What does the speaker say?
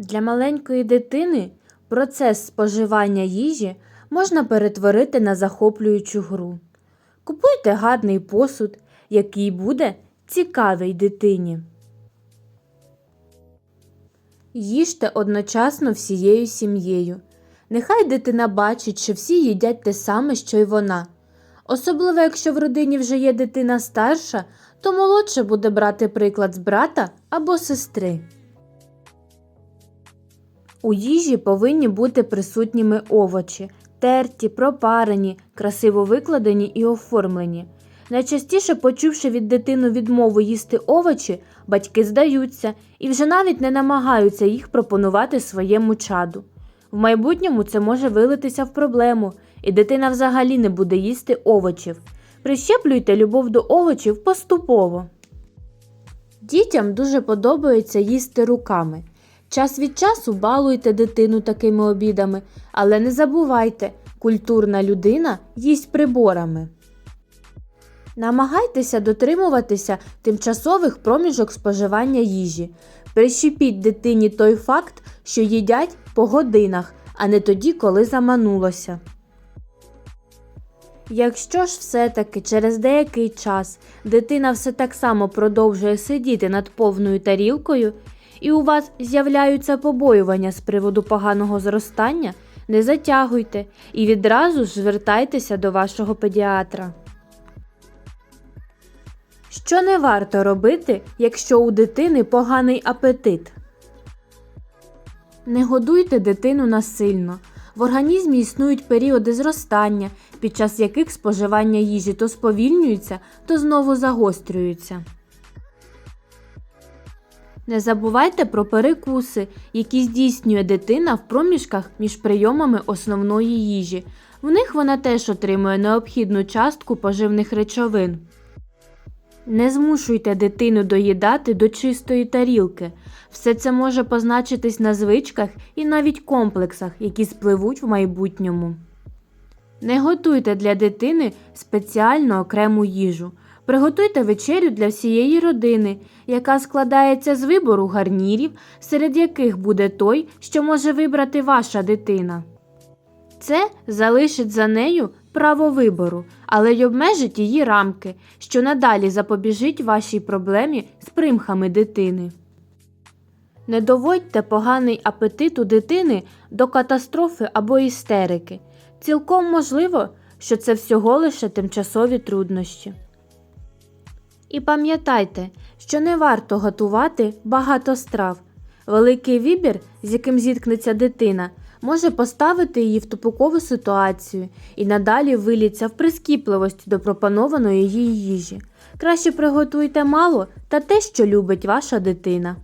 Для маленької дитини процес споживання їжі можна перетворити на захоплюючу гру. Купуйте гарний посуд, який буде цікавий дитині. Їжте одночасно всією сім'єю. Нехай дитина бачить, що всі їдять те саме, що й вона. Особливо, якщо в родині вже є дитина старша, то молодше буде брати приклад з брата або сестри. У їжі повинні бути присутніми овочі, терті, пропарені, красиво викладені і оформлені. Найчастіше, почувши від дитини відмову їсти овочі, батьки здаються і вже навіть не намагаються їх пропонувати своєму чаду. В майбутньому це може вилитися в проблему, і дитина взагалі не буде їсти овочів. Прищеплюйте любов до овочів поступово. Дітям дуже подобається їсти руками. Час від часу балуйте дитину такими обідами, але не забувайте, культурна людина їсть приборами. Намагайтеся дотримуватися тимчасових проміжок споживання їжі. Прищепіть дитині той факт, що їдять по годинах, а не тоді, коли заманулося. Якщо ж все-таки через деякий час дитина все так само продовжує сидіти над повною тарілкою, і у вас з'являються побоювання з приводу поганого зростання, не затягуйте і відразу ж звертайтеся до вашого педіатра. Що не варто робити, якщо у дитини поганий апетит? Не годуйте дитину насильно. В організмі існують періоди зростання, під час яких споживання їжі то сповільнюється, то знову загострюється. Не забувайте про перекуси, які здійснює дитина в проміжках між прийомами основної їжі. В них вона теж отримує необхідну частку поживних речовин. Не змушуйте дитину доїдати до чистої тарілки. Все це може позначитись на звичках і навіть комплексах, які спливуть в майбутньому. Не готуйте для дитини спеціально окрему їжу. Приготуйте вечерю для всієї родини, яка складається з вибору гарнірів, серед яких буде той, що може вибрати ваша дитина. Це залишить за нею право вибору, але й обмежить її рамки, що надалі запобіжить вашій проблемі з примхами дитини. Не доводьте поганий апетит у дитини до катастрофи або істерики. Цілком можливо, що це всього лише тимчасові труднощі. І пам'ятайте, що не варто готувати багато страв. Великий вибір, з яким зіткнеться дитина, може поставити її в тупикову ситуацію і надалі виліться в прискіпливості до пропонованої їй їжі. Краще приготуйте мало та те, що любить ваша дитина.